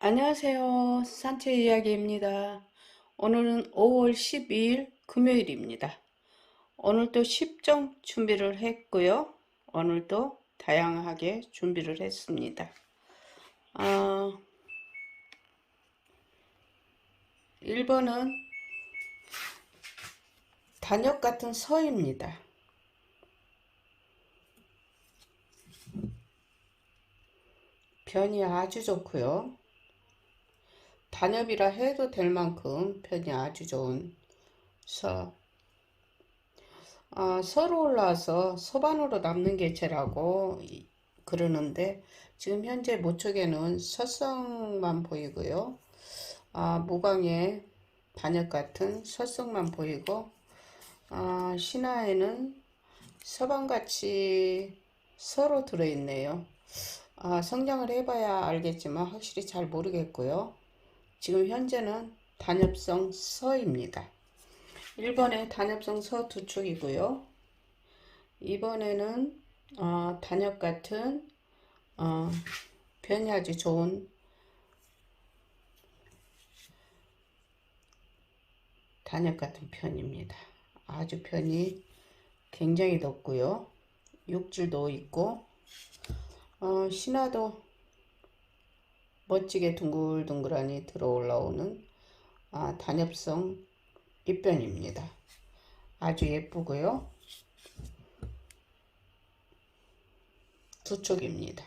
안녕하세요. 산책 이야기입니다. 오늘은 5월 12일 금요일입니다. 오늘도 10종 준비를 했고요. 오늘도 다양하게 준비를 했습니다. 아, 1번은 단역 같은 서입니다. 변이 아주 좋고요. 단엽이라 해도 될 만큼 편이 아주 좋은 서. 아, 서로 올라와서 서반으로 남는 개체라고 이- 그러는데 지금 현재 모촉에는 서성만 보이고요. 아, 무광에 단엽 같은 서성만 보이고 아, 신화에는 서반같이 서로 들어있네요. 아, 성장을 해봐야 알겠지만 확실히 잘 모르겠고요. 지금 현재는 단엽성 서입니다. 1번에 단엽성 서 두 축이고요. 이번에는 어, 단엽 같은 어, 변이 아주 좋은 단엽 같은 편입니다. 아주 편이 굉장히 높고요. 육질도 있고 어, 신화도 멋지게 둥글둥글하니 들어 올라오는 아, 단엽성 잎변입니다. 아주 예쁘고요. 두 쪽입니다.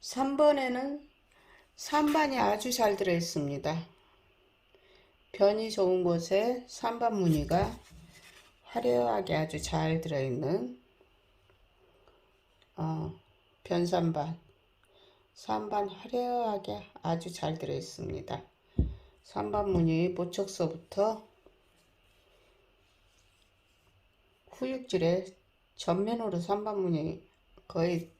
3번에는 산반이 아주 잘 들어 있습니다. 변이 좋은 곳에 산반 무늬가 화려하게 아주 잘 들어있는 어, 변산반, 산반 화려하게 아주 잘 들어있습니다. 산반 무늬 모촉서부터 후육질에 전면으로 산반 무늬 거의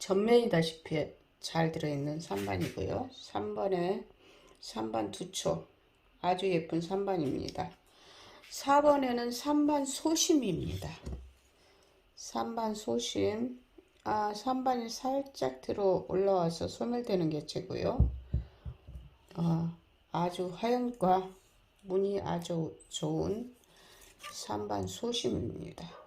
전면이다시피 잘 들어있는 산반이고요. 3번에 산반 두촉 아주 예쁜 산반입니다. 4번에는 산반 소심입니다. 산반 소심 아, 산반이 살짝 들어 올라와서 소멸되는 개체고요. 어, 아주 화형과 무늬 아주 좋은 산반 소심입니다.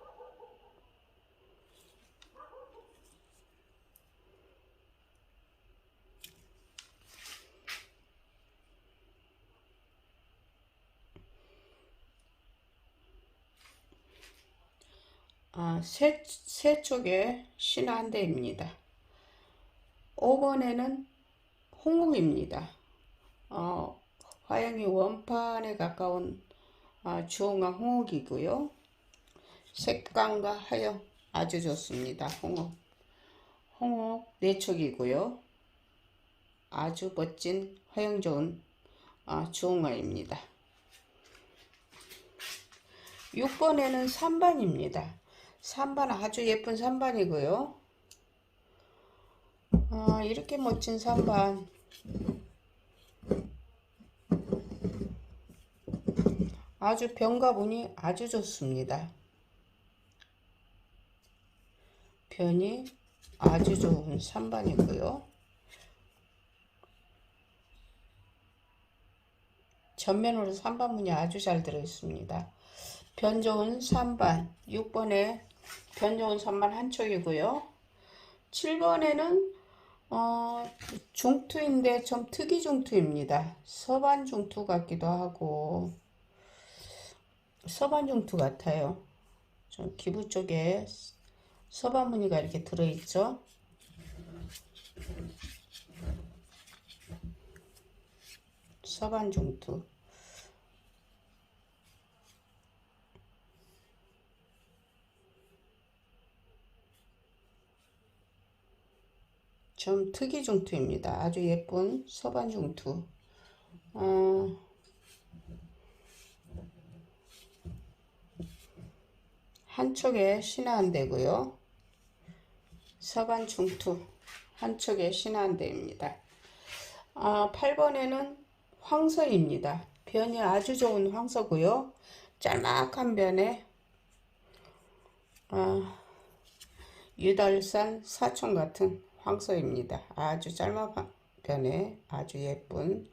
아, 세, 세 쪽에 신화 한 대입니다. 5번에는 홍옥입니다. 어, 화형이 원판에 가까운 아, 주홍화 홍옥이고요. 색감과 하영 아주 좋습니다. 홍옥. 홍옥 네 촉이고요. 아주 멋진 화형 좋은 아, 주홍화입니다. 6번에는 3반입니다. 3반 아주 예쁜 3반이고요. 아, 이렇게 멋진 3반. 아주 변과 분이 아주 좋습니다. 변이 아주 좋은 3반이고요. 전면으로 3반 문이 아주 잘 들어있습니다. 변 좋은 3반, 6번에 변 좋은 3반 한 촉이고요. 7번에는 어, 중투인데 좀 특이 중투입니다. 서반 중투 같기도 하고 서반 중투 같아요. 좀 기부 쪽에 서반 무늬가 이렇게 들어있죠. 서반 중투. 좀 특이 중투입니다. 아주 예쁜 서반 중투. 어, 한쪽에 신화 한 대고요. 서반 중투 한쪽에 신화 한 대입니다. 아, 8번에는 황서입니다. 변이 아주 좋은 황서고요. 짤막한 변에 아, 유달산 사촌 같은 황소입니다. 아주 짧은 편에 아주 예쁜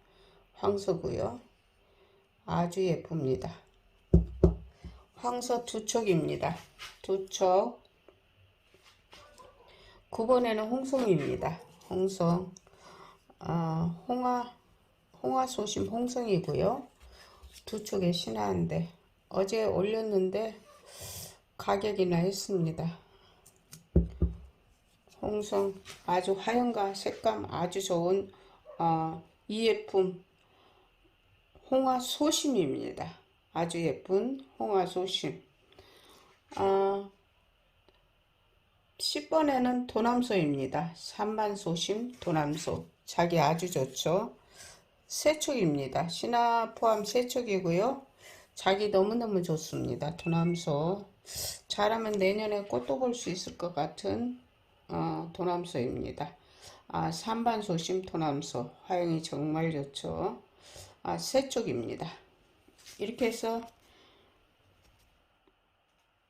황소고요. 아주 예쁩니다. 황소 두 촉입니다. 두 촉. 9번에는 홍송입니다. 홍송. 어, 홍화, 홍화 소심 홍성이고요. 두 촉에 신화인데 어제 올렸는데 가격이나 했습니다. 홍성 아주 화형과 색감 아주 좋은 어, 이 예품 홍화 소심입니다. 아주 예쁜 홍화 소심. 어, 10번에는 도남소입니다. 3반 소심 도남소. 자기 아주 좋죠. 세촉입니다. 신화 포함 세촉이고요. 자기 너무너무 좋습니다. 도남소. 잘하면 내년에 꽃도 볼 수 있을 것 같은 어, 도남소입니다. 아, 3반 소심 도남소. 화영이 정말 좋죠. 아, 세촉입니다. 이렇게 해서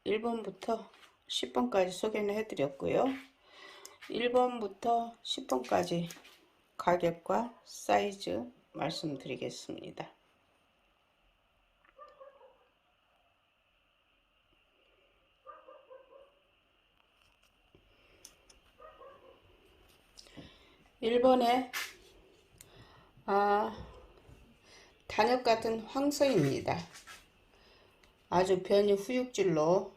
1번부터 10번까지 소개는 해드렸고요. 1번부터 10번까지 가격과 사이즈 말씀드리겠습니다. 일본의 아, 단엽 같은 황소입니다. 아주 변이 후육질로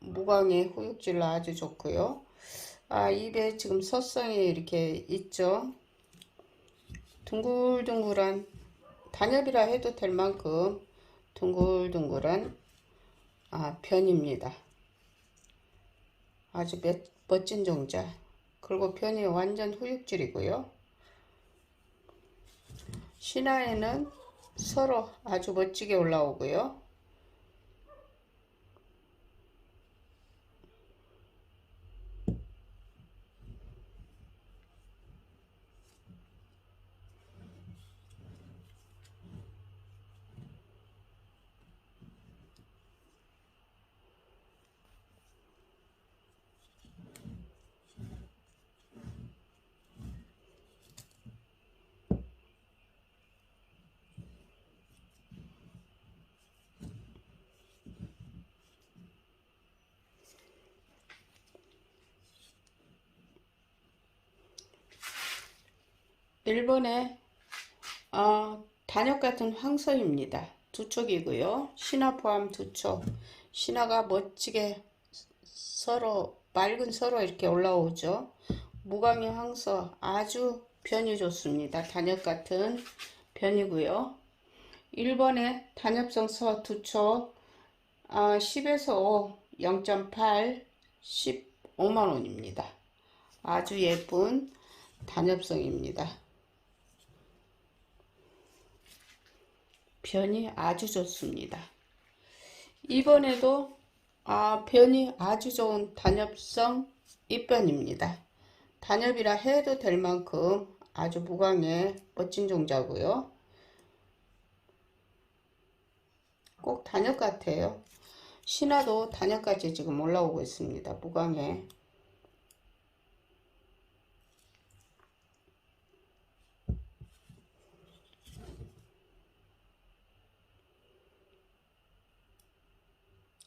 무광의 후육질로 아주 좋고요. 아, 입에 지금 서성이 이렇게 있죠. 둥글둥글한 단엽이라 해도 될 만큼 둥글둥글한 아, 변입니다. 아주 멋, 멋진 종자. 그리고 변이 완전 후육질이고요. 신화에는 서로 아주 멋지게 올라오고요. 일본의 어, 단역 같은 황소입니다. 두 촉이고요. 신화 포함 두 촉. 신화가 멋지게 서로 맑은 서로 이렇게 올라오죠. 무광의 황소 아주 변이 좋습니다. 단역 같은 변이고요. 1번의 단엽성 서 두 촉. 어, 10에서 5, 0.8, 15만원입니다. 아주 예쁜 단엽성입니다. 변이 아주 좋습니다. 이번에도 아, 변이 아주 좋은 단엽성 입변입니다. 단엽이라 해도 될 만큼 아주 무광의 멋진 종자고요. 꼭 단엽 같아요. 신화도 단엽까지 지금 올라오고 있습니다. 무광에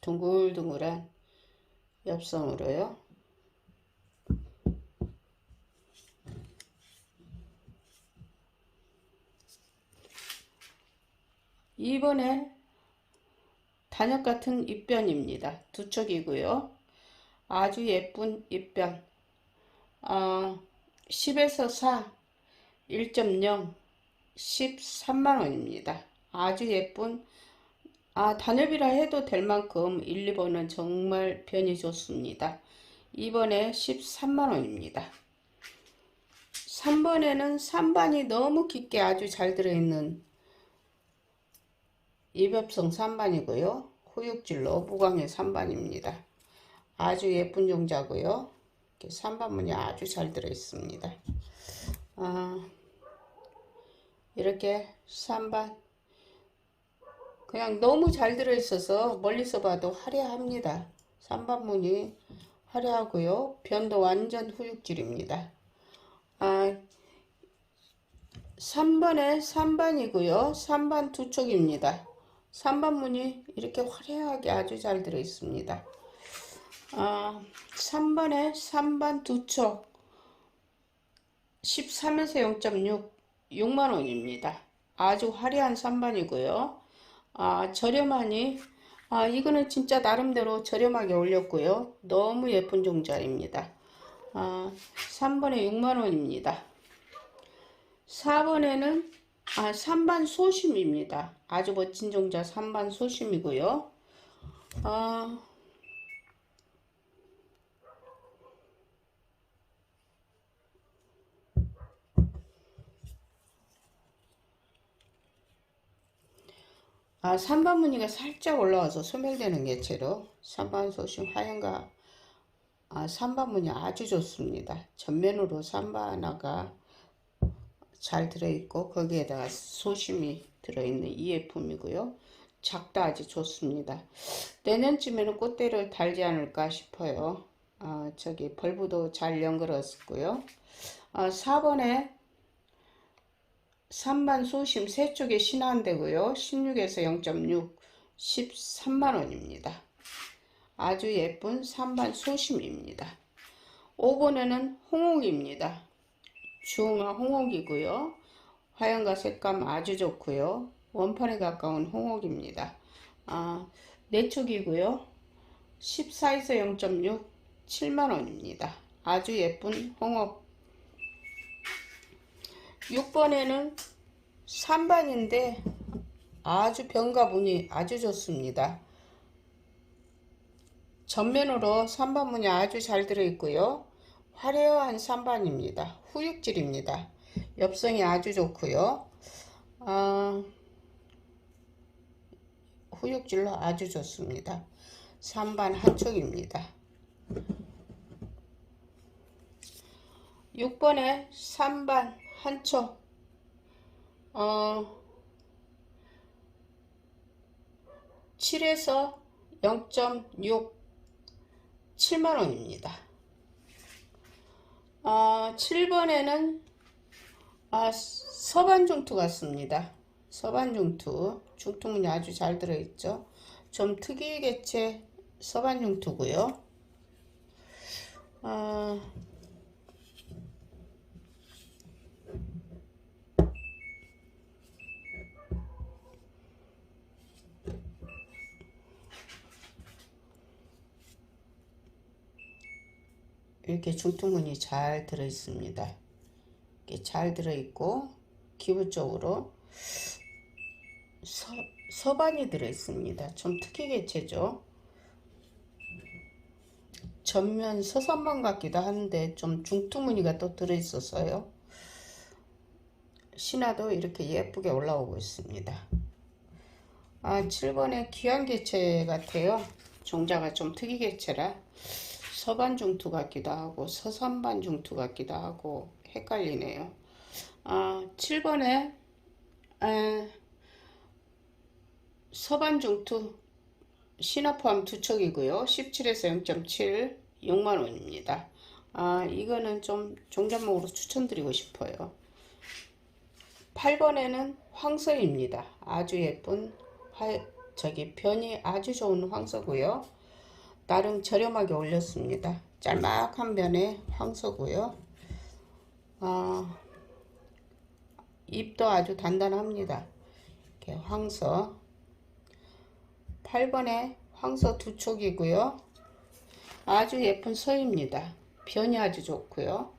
둥글둥글한 엽성으로요. 이번에 단역 같은 입변입니다. 두 척이고요. 아주 예쁜 입변. 어, 10에서 4, 1.0, 13만원입니다. 아주 예쁜 아, 단엽이라 해도 될 만큼 1, 2번은 정말 변이 좋습니다. 2번에 13만원입니다. 3번에는 3반이 너무 깊게 아주 잘 들어있는 이벽성 3반이고요. 후육질로 무광의 3반입니다. 아주 예쁜 종자고요. 3반 문이 아주 잘 들어있습니다. 아, 이렇게 3반 그냥 너무 잘 들어있어서 멀리서 봐도 화려합니다. 삼반문이 화려하고요. 변도 완전 후육질입니다. 아, 3번에 3반이고요. 3반 두 촉입니다. 3반 문이 이렇게 화려하게 아주 잘 들어 있습니다. 아, 3번에 3반 두 촉. 13에서 0.6, 6만원입니다. 아주 화려한 3반이고요. 아, 저렴하니, 아, 이거는 진짜 나름대로 저렴하게 올렸고요. 너무 예쁜 종자입니다. 아, 3번에 6만원입니다. 4번에는 아, 3반 소심입니다. 아주 멋진 종자 3반 소심이고요. 아, 아, 3반 무늬가 살짝 올라와서 소멸되는 개체로 3반 소심 하얀과 아, 3반 무늬 아주 좋습니다. 전면으로 3반화가 잘 들어있고 거기에다가 소심이 들어있는 이 제품이고요. 작도 아주 좋습니다. 내년쯤에는 꽃대를 달지 않을까 싶어요. 아, 저기 벌브도 잘 연결했고요. 아, 4번에 3반 소심 세 쪽에 신한대고요. 16에서 0.6 13만원입니다. 아주 예쁜 3반 소심입니다. 5번에는 홍옥입니다. 중화 홍옥이고요. 화양과 색감 아주 좋고요. 원판에 가까운 홍옥입니다. 아, 네 쪽이고요. 14에서 0.6 7만원입니다. 아주 예쁜 홍옥 6번에는 3반인데 아주 병가 분이 아주 좋습니다. 전면으로 3반 문이 아주 잘 들어있고요. 화려한 3반입니다. 후육질입니다. 엽성이 아주 좋고요. 아, 후육질로 아주 좋습니다. 3반 한쪽입니다. 6번에 3반 한쪽 어 7에서 0.6 7만원입니다. 어, 7번에는 아, 서반중투 같습니다. 서반중투 중투문이 아주 잘 들어있죠. 좀 특이 개체 서반중투고요. 어, 이렇게 중투문이 잘 들어 있습니다. 이렇게 잘 들어 있고 기부적으로 서, 서반이 들어 있습니다. 좀 특이 개체죠. 전면 서산만 같기도 한데 좀 중투무늬가 또 들어 있어서요. 신화도 이렇게 예쁘게 올라오고 있습니다. 아, 7번에 귀한 개체 같아요. 종자가 좀 특이 개체라 서반 중투 같기도 하고 서산반 중투 같기도 하고 헷갈리네요. 아, 7번에 에, 서반 중투 신화 포함 두 척이고요. 17에서 0.7 6만원입니다. 아, 이거는 좀 종잣목으로 추천드리고 싶어요. 8번에는 황서입니다. 아주 예쁜 화, 저기 변이 아주 좋은 황서고요. 나름 저렴하게 올렸습니다. 짤막한 변의 황소고요. 아, 잎도 아주 단단합니다. 이렇게 황소 8번에 황소 두 촉이고요. 아주 예쁜 서입니다. 변이 아주 좋고요.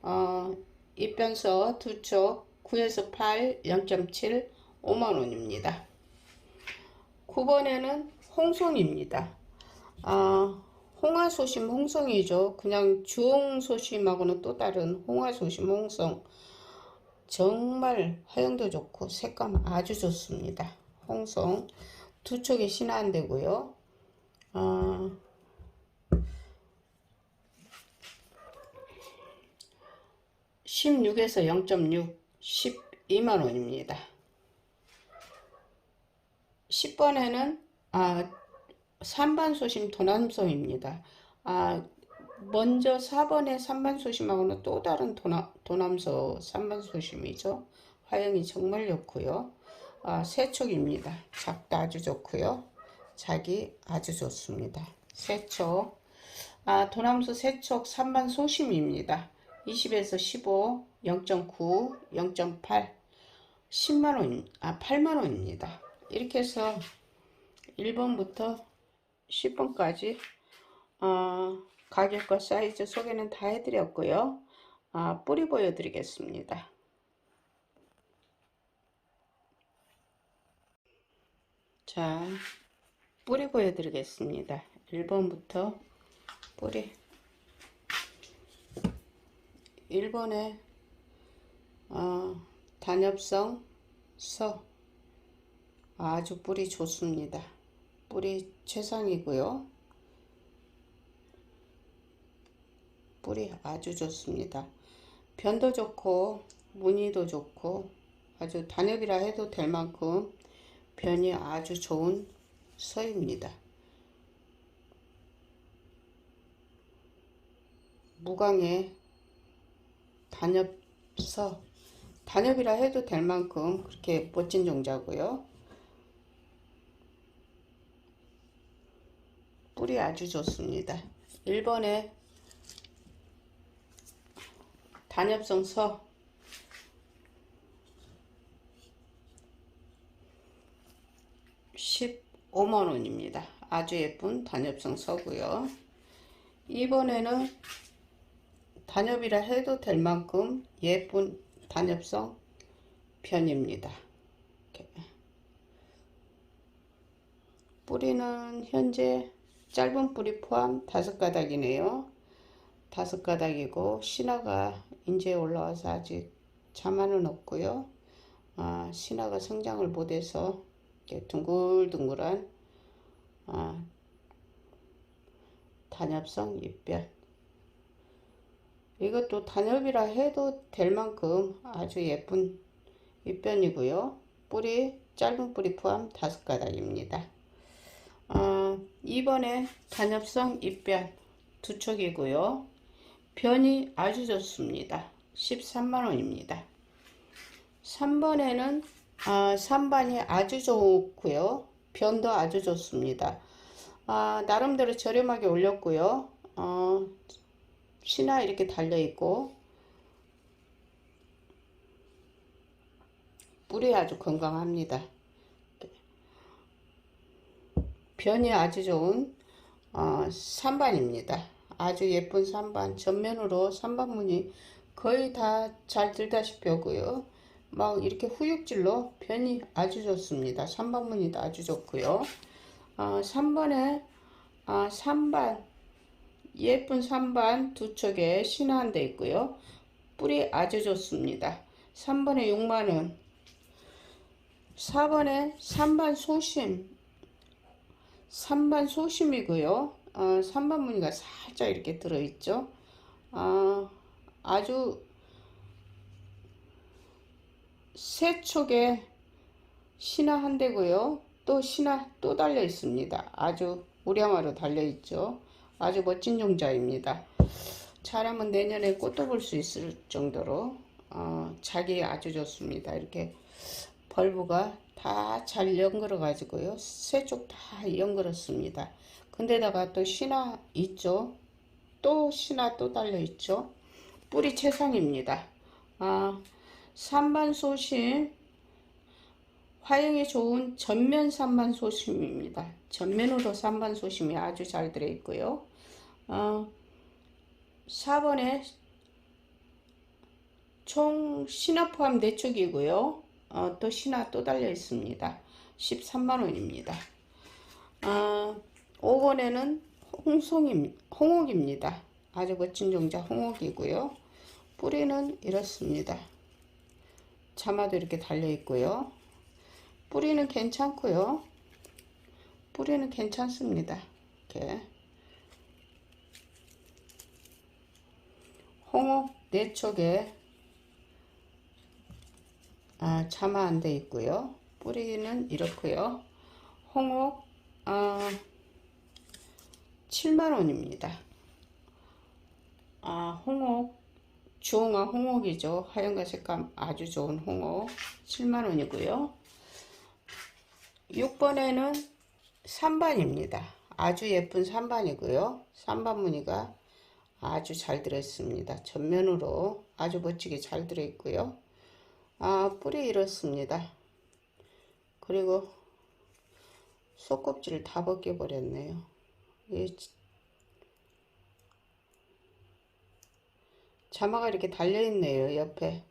어, 잎변서 두촉 9에서 8 0.7 5만원입니다. 9번에는 홍송입니다. 아, 홍화소심 홍성이죠. 그냥 주홍소심하고는 또 다른 홍화소심 홍성. 정말 화형도 좋고 색감 아주 좋습니다. 홍성 두 촉이 신한되고요. 아, (16에서 0.6) (12만원입니다) 10번에는 아 3반 소심 도남소입니다. 아, 먼저 4번의 3반 소심하고는 또 다른 도남, 도남소 3반 소심이죠. 화형이 정말 좋고요. 아, 세촉입니다. 작도 아주 좋고요. 자기 아주 좋습니다. 세촉. 아, 도남소 세촉 3반 소심입니다. 20에서 15, 0.9, 0.8, 10만원, 아, 8만원입니다. 이렇게 해서 1번부터 10번까지, 어, 가격과 사이즈 소개는 다 해드렸고요. 아, 뿌리 보여드리겠습니다. 자, 뿌리 보여드리겠습니다. 1번부터 뿌리. 1번에 어, 단엽성 서 아주 뿌리 좋습니다. 뿌리 최상이고요. 뿌리 아주 좋습니다. 변도 좋고 무늬도 좋고 아주 단엽이라 해도 될 만큼 변이 아주 좋은 서입니다. 무광의 단엽서 단엽이라 해도 될 만큼 그렇게 멋진 종자고요. 뿌리 아주 좋습니다. 1번에 단엽성 서 15만원입니다. 아주 예쁜 단엽성 서고요. 이번에는 단엽이라 해도 될 만큼 예쁜 단엽성 편입니다. 이렇게. 뿌리는 현재 짧은 뿌리 포함 다섯 가닥이네요. 다섯 가닥이고 신화가 이제 올라와서 아직 자만은 없고요. 아, 신화가 성장을 못해서 둥글둥글한 아, 단엽성 잎별 이것도 단엽이라 해도 될 만큼 아주 예쁜 잎변이고요. 뿌리 짧은 뿌리 포함 다섯 가닥입니다. 어, 2번에 단엽성 잎변 두 촉이고요. 변이 아주 좋습니다. 13만원입니다. 3번에는 아, 3반이 아주 좋고요. 변도 아주 좋습니다. 아, 나름대로 저렴하게 올렸고요. 어, 신화 이렇게 달려 있고 뿌리 아주 건강합니다. 변이 아주 좋은 어, 3반입니다. 아주 예쁜 3반 전면으로 3반 무늬 거의 다 잘 들다시피 오고요. 막 이렇게 후육질로 변이 아주 좋습니다. 3반 무늬도 아주 좋고요. 어, 3번에 아, 3반 예쁜 3반 두 척에 신화한 데 있고요. 뿌리 아주 좋습니다. 3번에 6만원 4번에 3반 소심 3반 소심이고요. 어, 3반 무늬가 살짝 이렇게 들어있죠. 어, 아주 세 촉에 신화 한 대고요. 또 신화 또 달려 있습니다. 아주 우량화로 달려 있죠. 아주 멋진 종자입니다. 잘하면 내년에 꽃도 볼 수 있을 정도로 어, 자기 아주 좋습니다. 이렇게 벌브가 다 잘 연결어 가지고요. 세쪽다 연결었습니다. 근데다가 또 신화 있죠. 또 신화 또 달려 있죠. 뿌리 최상입니다. 아, 산반 소심 화형이 좋은 전면 산반 소심입니다. 전면으로 산반 소심이 아주 잘 들어 있고요. 어, 4번에 총 신화 포함 4축이고요. 어, 또 신화 또 달려 있습니다. 13만원입니다. 어, 5번에는 홍송입, 홍옥입니다. 아주 멋진 종자 홍옥이고요. 뿌리는 이렇습니다. 자마도 이렇게 달려 있고요. 뿌리는 괜찮고요. 뿌리는 괜찮습니다. 이렇게 홍옥 네 촉에 아, 차마 안 돼 있고요. 뿌리는 이렇고요. 홍옥 아, 7만원입니다. 아, 홍옥, 주홍아 홍옥이죠. 하얀과 색감 아주 좋은 홍옥 7만원이고요. 6번에는 3반입니다. 아주 예쁜 3반이고요. 3반 무늬가 아주 잘 들어있습니다. 전면으로 아주 멋지게 잘 들어있고요. 아, 뿔이 이렇습니다. 그리고 속껍질을 다 벗겨버렸네요. 이 자마가 이렇게 달려있네요. 옆에.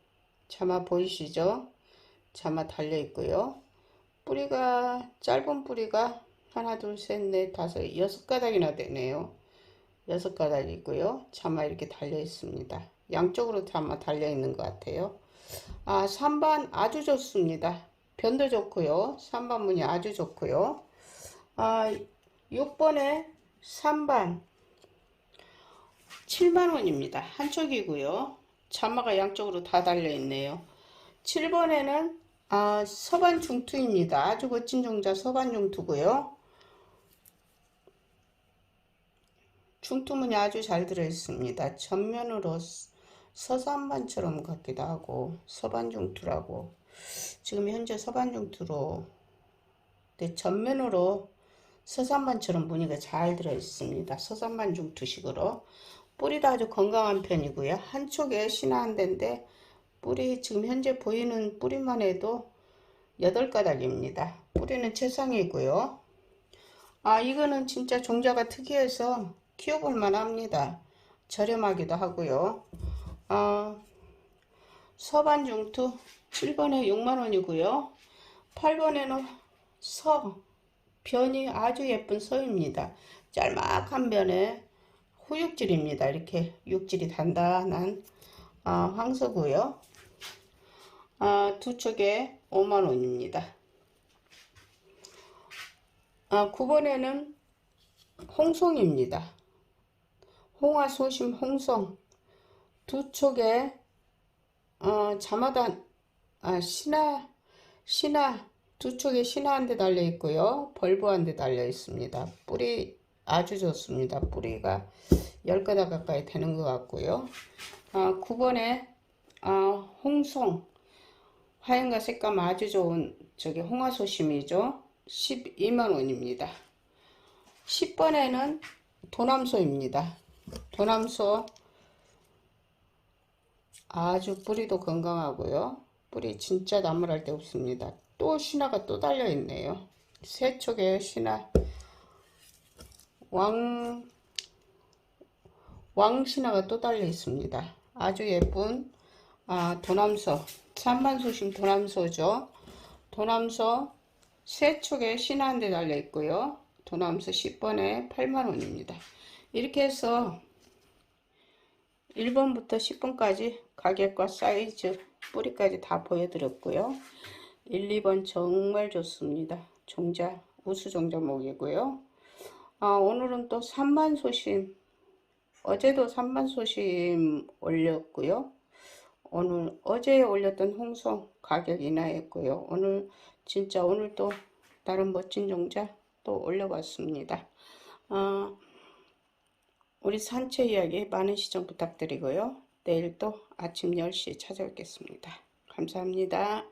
자마 보이시죠? 자마 달려있고요. 뿌리가, 짧은 뿌리가 하나, 둘, 셋, 넷, 다섯, 여섯 가닥이나 되네요. 여섯 가닥 있고요. 자마 이렇게 달려 있습니다. 양쪽으로 자마 달려 있는 것 같아요. 아, 3반 아주 좋습니다. 변도 좋고요. 3반 문이 아주 좋고요. 아, 6번에 3반 7만원입니다. 한쪽이고요. 자마가 양쪽으로 다 달려있네요. 7번에는 아, 서반 중투입니다. 아주 멋진 종자 서반 중투고요. 중투문이 아주 잘 들어있습니다. 전면으로 서산반처럼 같기도 하고 서반중투라고 지금 현재 서반중투로 네, 전면으로 서산반처럼 무늬가 잘 들어있습니다. 서산반 중투식으로 뿌리도 아주 건강한 편이고요. 한쪽에 신화 한 대인데 뿌리 지금 현재 보이는 뿌리만 해도 8가닥입니다. 뿌리는 최상이고요. 아 이거는 진짜 종자가 특이해서 키워볼 만 합니다. 저렴하기도 하고요. 아, 서반 중투 7번에 6만원이고요. 8번에는 서 변이 아주 예쁜 서입니다. 짤막한 변에 후육질입니다. 이렇게 육질이 단단한 아, 황서고요. 아, 두 척에 5만원입니다. 아, 9번에는 홍송입니다. 홍화 소심 홍송 두 촉에 어, 자마단 아, 신화 신화 두 촉에 신화 한 대 달려 있고요. 벌브 한 대 달려 있습니다. 뿌리 아주 좋습니다. 뿌리가 10가닥 가까이 되는 것 같고요. 아, 9번에 아, 홍송 하얀과 색감 아주 좋은 저기 홍화소심이죠. 12만원입니다. 10번에는 도남소입니다. 도남소 아주 뿌리도 건강하고요. 뿌리 진짜 나무랄 데 없습니다. 또 신화가 또 달려 있네요. 세 촉에 신화 왕 왕신화가 또 달려 있습니다. 아주 예쁜 아, 도남소 산반소심 도남소죠. 도남소 세 촉에 신화 한 대 달려 있고요. 도남소 10번에 8만원입니다. 이렇게 해서 1번부터 10번까지 가격과 사이즈, 뿌리까지 다 보여드렸고요. 1, 2번 정말 좋습니다. 종자, 우수 종자목이고요. 아, 오늘은 또 3만 소심, 어제도 3만 소심 올렸고요. 오늘 어제 올렸던 홍성 가격 인하했고요. 오늘 진짜 오늘 또 다른 멋진 종자 또 올려봤습니다. 어, 우리 산채 이야기 많은 시청 부탁드리고요. 내일 또 아침 10시에 찾아뵙겠습니다. 감사합니다.